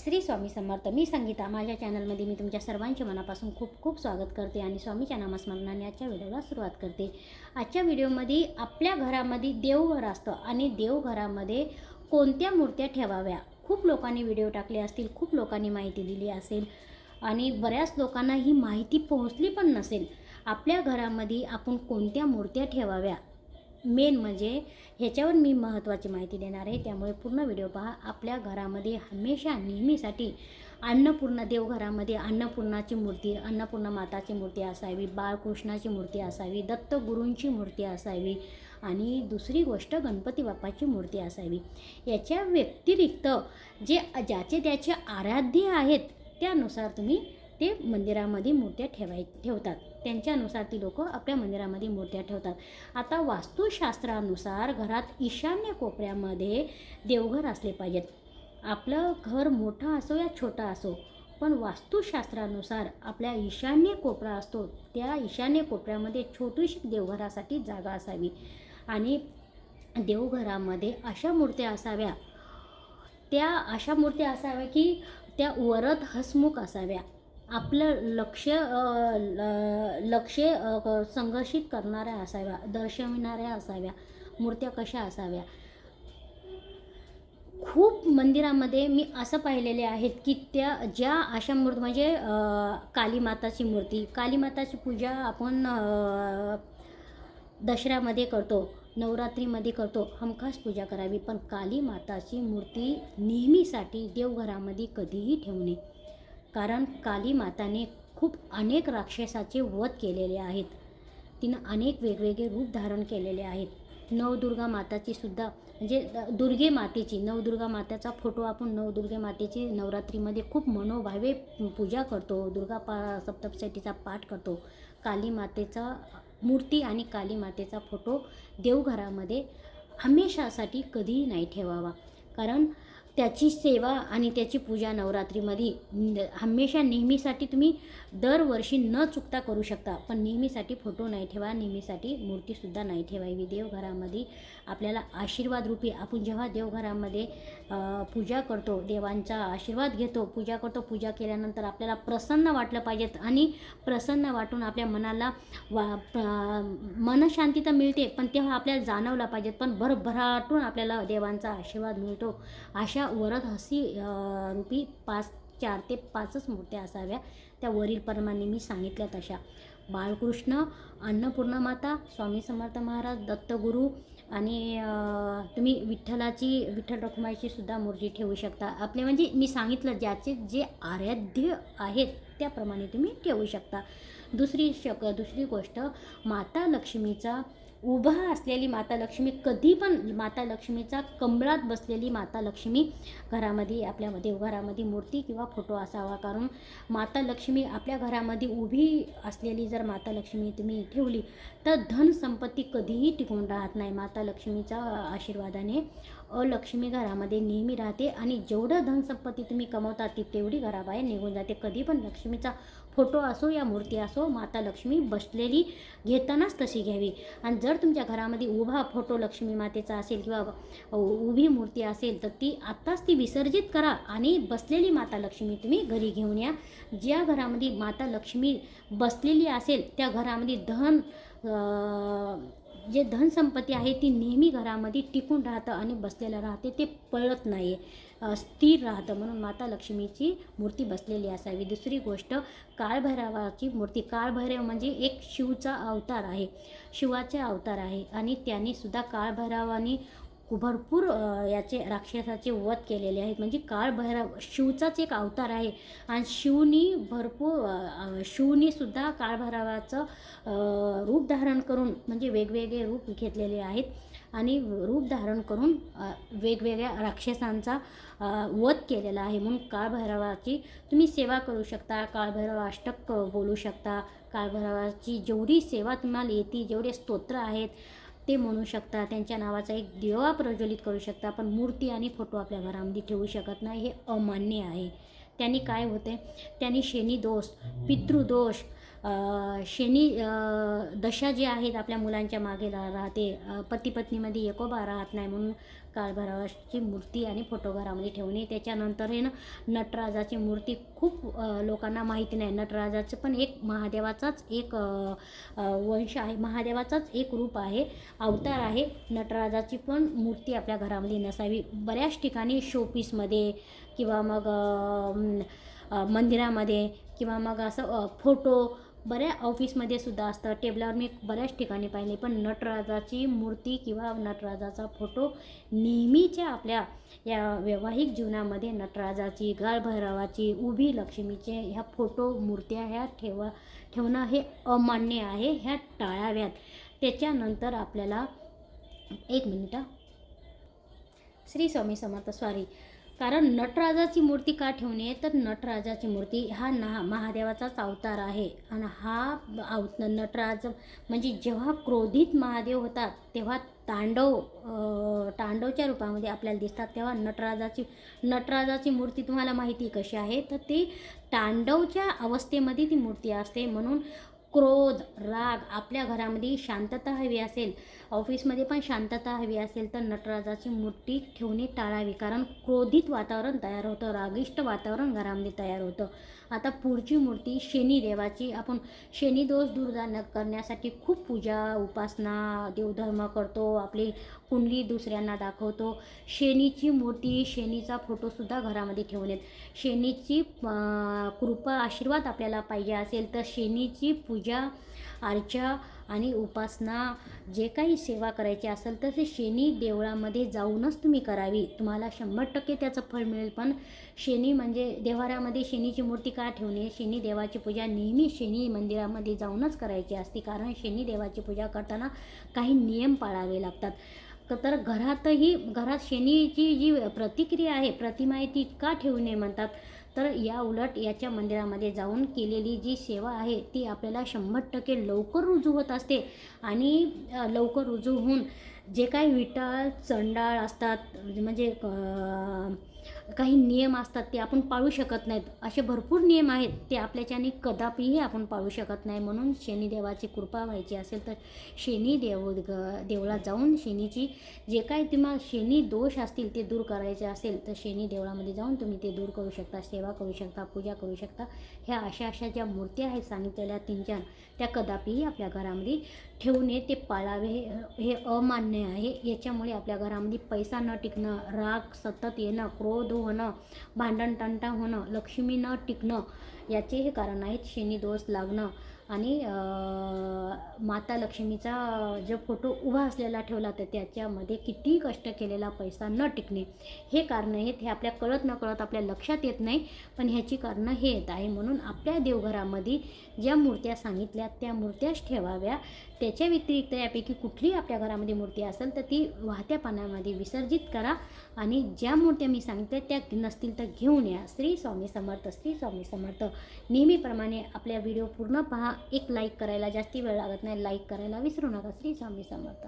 श्री स्वामी समर्थ मी संगीता. माझ्या चॅनलमध्ये मी तुमच्या सर्वांचे मनापासून खूप खूप स्वागत करते आणि स्वामीच्या नामस्मरणाने आजच्या व्हिडिओला सुरुवात करते. आजच्या व्हिडिओमध्ये आपल्या घरामध्ये देवघर असतं आणि देवघरामध्ये कोणत्या मूर्त्या ठेवाव्या? खूप लोकांनी व्हिडिओ टाकले असतील खूप लोकांनी माहिती दिली असेल आणि बऱ्याच लोकांना ही माहिती पोहोचली पण नसेल. आपल्या घरामध्ये आपण कोणत्या मूर्त्या ठेवाव्या? मेन म्हणजे ह्याच्यावर मी महत्त्वाची माहिती देणार आहे. त्यामुळे पूर्ण व्हिडिओ पहा. आपल्या घरामध्ये हमेशा नेहमीसाठी अन्नपूर्णा देवघरामध्ये अन्नपूर्णाची मूर्ती अन्नपूर्णा माताची मूर्ती असावी बाळकृष्णाची मूर्ती असावी दत्तगुरूंची मूर्ती असावी आणि दुसरी गोष्ट गणपती बाप्पाची मूर्ती असावी. याच्या व्यतिरिक्त जे ज्याचे त्याचे आराध्य आहेत त्यानुसार तुम्ही ते मंदिरामध्ये मूर्त्या ठेवाय ठेवतात. त्यांच्यानुसार ती लोक आपल्या मंदिरामध्ये मूर्त्या ठेवतात. आता वास्तुशास्त्रानुसार घरात ईशान्य कोपऱ्यामध्ये देवघर असले पाहिजेत. आपलं घर मोठं असो या छोटं असो पण वास्तुशास्त्रानुसार आपल्या ईशान्य कोपरा असतो त्या ईशान्य कोपऱ्यामध्ये छोटीशी देवघरासाठी जागा असावी. आणि देवघरामध्ये अशा मूर्त्या असाव्या त्या अशा मूर्त्या असाव्या की त्या वरद हसमुख असाव्या. आपलं लक्ष ल- लक्ष संघर्षित करणाऱ्या असाव्या दर्शविणाऱ्या असाव्या मूर्त्या कशा असाव्या? खूप मंदिरामध्ये मी असं पाहिलेले आहेत की त्या ज्या अशा म्हणजे, मूर्ती म्हणजे कालीमाताची मूर्ती कालीमाताची पूजा आपण दसऱ्यामध्ये करतो नवरात्रीमध्ये करतो हमखास पूजा करावी. पण काली माताची मूर्ती नेहमीसाठी देवघरामध्ये कधीही ठेवू नये. कारण काली माताने खूप अनेक राक्षसाचे वध केलेले आहेत. तिनं अनेक वेगवेगळे रूप धारण केलेले आहेत. नवदुर्गा माताची सुद्धा म्हणजे दुर्गे मातेची नवदुर्गा मातेचा फोटो आपण नवदुर्गे मातेची नवरात्रीमध्ये खूप मनोभावे पूजा करतो. दुर्गा पा सप्तशतीचा पाठ करतो. काली मातेचा मूर्ती आणि काली मातेचा फोटो देवघरामध्ये हमेशासाठी कधीही नाही ठेवावा. कारण त्याची सेवा आणि त्याची पूजा नवरात्रीमध्ये हमेशा नेहमीसाठी तुम्ही दरवर्षी न चुकता करू शकता. पण नेहमीसाठी फोटो नाही ठेवा नेहमीसाठी मूर्तीसुद्धा नाही ठेवावी देवघरामध्ये आपल्याला आशीर्वाद रूपी आपण जेव्हा देवघरामध्ये पूजा करतो देवांचा आशीर्वाद घेतो पूजा करतो पूजा केल्यानंतर आपल्याला प्रसन्न वाटलं पाहिजेत आणि प्रसन्न वाटून आपल्या मनाला वा मनशांती तर मिळते पण तेव्हा आपल्याला जाणवला पाहिजेत पण भरभराटून आपल्याला देवांचा आशीर्वाद मिळतो. अशा वरद हसी रुपी रूपी पाच चार ते पाचच मूर्त्या असाव्या. त्या वरीलप्रमाणे मी सांगितल्या तशा. बाळकृष्ण अन्नपूर्णा माता स्वामी समर्थ महाराज दत्तगुरू आणि तुम्ही विठ्ठलाची विठ्ठल रखुमाईची सुद्धा मूर्ती ठेवू शकता. आपले म्हणजे मी सांगितलं ज्याचे जे आराध्य आहेत त्याप्रमाणे तुम्ही ठेवू शकता. दुसरी शक दुसरी गोष्ट माता लक्ष्मीचा उभा असलेली माता लक्ष्मी कधी पण माता लक्ष्मीचा कमळात बसलेली माता लक्ष्मी घरामध्ये आपल्या देवघरामध्ये मूर्ती किंवा फोटो असावा. कारण माता लक्ष्मी आपल्या घरामध्ये उभी असलेली जर माता लक्ष्मी तुम्ही ठेवली तर धन संपत्ती कधीही टिकून राहत नाही. माता लक्ष्मीच्या आशीर्वादाने अलक्ष्मी घरामध्ये नेहमी राहते आणि जेवढं धनसंपत्ती तुम्ही कमवता ती तेवढी घराबाहेर निघून जाते. कधी पण लक्ष्मीचा फोटो असो या मूर्ती असो माता लक्ष्मी बसलेली घेतानाच तशी घ्यावी. आणि जर तुमच्या घरामध्ये उभा फोटो लक्ष्मी मातेचा असेल किंवा उ- उभी मूर्ती असेल तर ती आत्ताच ती विसर्जित करा आणि बसलेली माता लक्ष्मी तुम्ही घरी घेऊन या. ज्या घरामध्ये माता लक्ष्मी बसलेली असेल त्या घरामध्ये धन जे धनसंपत्ती आहे ती नेहमी घरामध्ये टिकून राहतं आणि बसलेलं राहते ते पळत नाही स्थिर राहतं. म्हणून माता लक्ष्मीची मूर्ती बसलेली असावी. दुसरी गोष्ट काळभैरवाची मूर्ती. काळभैरव म्हणजे एक शिवचा अवतार आहे. शिवाचे अवतार आहे. आणि त्यांनीसुद्धा काळभैरवानी भरपूर याचे राक्षसाचे वध केलेले आहेत. म्हणजे काळभैरव शिवचाच एक अवतार आहे. आणि शिवनी भरपूर शिवनीसुद्धा काळभैरवाचं रूप धारण करून म्हणजे वेगवेगळे रूप घेतलेले आहेत. आणि रूप धारण करून वेगवेगळ्या राक्षसांचा वध केलेला आहे. म्हणून काळभैरवाची तुम्ही सेवा करू शकता. काळभैरव अष्टक बोलू शकता. काळभैरवाची जेवढी सेवा तुम्हाला येते जेवढे स्तोत्र आहेत ते म्हणू शकता त्यांच्या नावाचा एक देवा प्रज्वलित करू शकता पण मूर्ती आणि फोटो आपल्या घरामध्ये ठेवू शकत नाही हे अमान्य आहे. त्यांनी काय होते? त्यांनी शनी दोष पितृदोष शनी दशा जी आहेत आपल्या मुलांच्या मागे राहते. पती पत्नीमध्ये एकोबा राहत नाही म्हणून काळभैरवाची मूर्ती आणि फोटो घरामध्ये ठेवणे त्याच्यानंतर हे ना नटराजाची मूर्ती खूप लोकांना माहिती नाही. नटराजाचं पण एक महादेवाचाच एक वंश आहे. महादेवाचाच एक रूप आहे. अवतार आहे. नटराजाची पण मूर्ती आपल्या घरामध्ये नसावी. बऱ्याच ठिकाणी शोपीसमध्ये किंवा मग मंदिरामध्ये किंवा मग असं फोटो बऱ्या ऑफिसमध्ये सुद्धा असतं. टेबलावर मी बऱ्याच ठिकाणी पाहिले. पण नटराजाची मूर्ती किंवा नटराजाचा फोटो नेहमीच्या आपल्या या वैवाहिक जीवनामध्ये नटराजाची गाळभैरवाची उभी लक्ष्मीचे ह्या फोटो मूर्त्या ह्या ठेवा ठेवणं हे अमान्य आहे. ह्या टाळाव्यात. त्याच्यानंतर आपल्याला एक मिनिट. श्री स्वामी समर्थ स्वारी. कारण नटराजाची मूर्ती का ठेवणे? तर नटराजाची मूर्ती हा ना महादेवाचाच अवतार आहे. आणि हा अव नटराज म्हणजे जेव्हा क्रोधित महादेव होतात तेव्हा तांडव तांडवच्या रूपामध्ये आपल्याला दिसतात. तेव्हा नटराजाची नटराजाची मूर्ती तुम्हाला माहिती कशी आहे? तर ती तांडवच्या अवस्थेमध्ये ती मूर्ती असते. म्हणून क्रोध राग आपल्या घरामध्ये शांतता हवी असेल. ऑफिसमध्ये पण शांतता हवी असेल तर नटराजाची मूर्ती ठेवणे टाळावी कारण क्रोधित वातावरण तयार होतं रागिष्ट वातावरण घरामध्ये तयार होतं. आता पुढची मूर्ती शनिदेवाची आपण शनिदोष दूर जाण्या करण्यासाठी खूप पूजा उपासना देवधर्म करतो आपली कुंडली दुसऱ्यांना दाखवतो. शनीची मूर्ती शनीचा फोटोसुद्धा घरामध्ये ठेवण्यात शनीची कृपा आशीर्वाद आपल्याला पाहिजे असेल तर शनीची पूजा पूजा अर्चा आणि उपासना जे काही सेवा करायची असेल तर ते शनी देवळामध्ये जाऊनच तुम्ही करावी. तुम्हाला शंभर टक्के त्याचं फळ मिळेल. पण शनी म्हणजे देवाऱ्यामध्ये शनीची मूर्ती का ठेवणे? शनी देवाची पूजा नेहमी शनी मंदिरामध्ये जाऊनच करायची असते. कारण शनी देवाची पूजा करताना काही नियम पाळावे लागतात. तर घरातही घरात शनीची जी प्रतिक्रिया आहे प्रतिमा आहे ती का ठेवू नये म्हणतात? तर या उलट याच्या मंदिरामध्ये जाऊन केलेली जी सेवा आहे ती आपल्याला शंभर टक्के लवकर रुजू होत असते. आणि लवकर रुजू होऊन जे काही विटाळ चंडाळ असतात म्हणजे काही नियम असतात ते आपण पाळू शकत नाहीत. असे भरपूर नियम आहेत ते आपल्याच्याने कदापिही आपण पाळू शकत नाही. म्हणून शनिदेवाची कृपा व्हायची असेल तर शनी देव ग- देवळात जाऊन शनीची जे काही तुम्हाला शनी दोष असतील ते दूर करायचे असेल तर शनी देवळामध्ये जाऊन तुम्ही ते दूर करू शकता सेवा करू शकता पूजा करू शकता. ह्या अशा अशा ज्या मूर्त्या आहेत सांगितलेल्या तीन चार त्या कदापिही आपल्या घरामध्ये ठेवू नये ते पाळावे हे हे अमान्य आहे. याच्यामुळे आपल्या घरामध्ये पैसा न टिकणं राग सतत येणं क्रोध होणं भांडण तंटा होणं लक्ष्मी न टिकणं याचे हे कारण आहेत. शनी दोष लागणं. आणि माता लक्ष्मीचा जो फोटो उभा असलेला ठेवला तर त्याच्यामध्ये किती कष्ट केलेला पैसा न टिकणे हे कारणं आहेत हे आपल्या कळत न कळत आपल्या लक्षात येत नाही पण ह्याची कारणं हे येत आहे म्हणून आपल्या देवघरामध्ये ज्या मूर्त्या सांगितल्या त्या मूर्त्याच ठेवाव्या. त्याच्या व्यतिरिक्त यापैकी कुठलीही आपल्या घरामध्ये मूर्ती असेल तर ती वाहत्या पाण्यामध्ये विसर्जित करा आणि ज्या मूर्त्या मी सांगितल्या त्या नसतील तर घेऊन या. श्री स्वामी समर्थ श्री स्वामी समर्थ. नेहमीप्रमाणे आपल्या व्हिडिओ पूर्ण पहा. एक लाईक करायला जास्ती वेळ लागत नाही. लाईक करायला विसरू नका. श्री स्वामी समर्थ.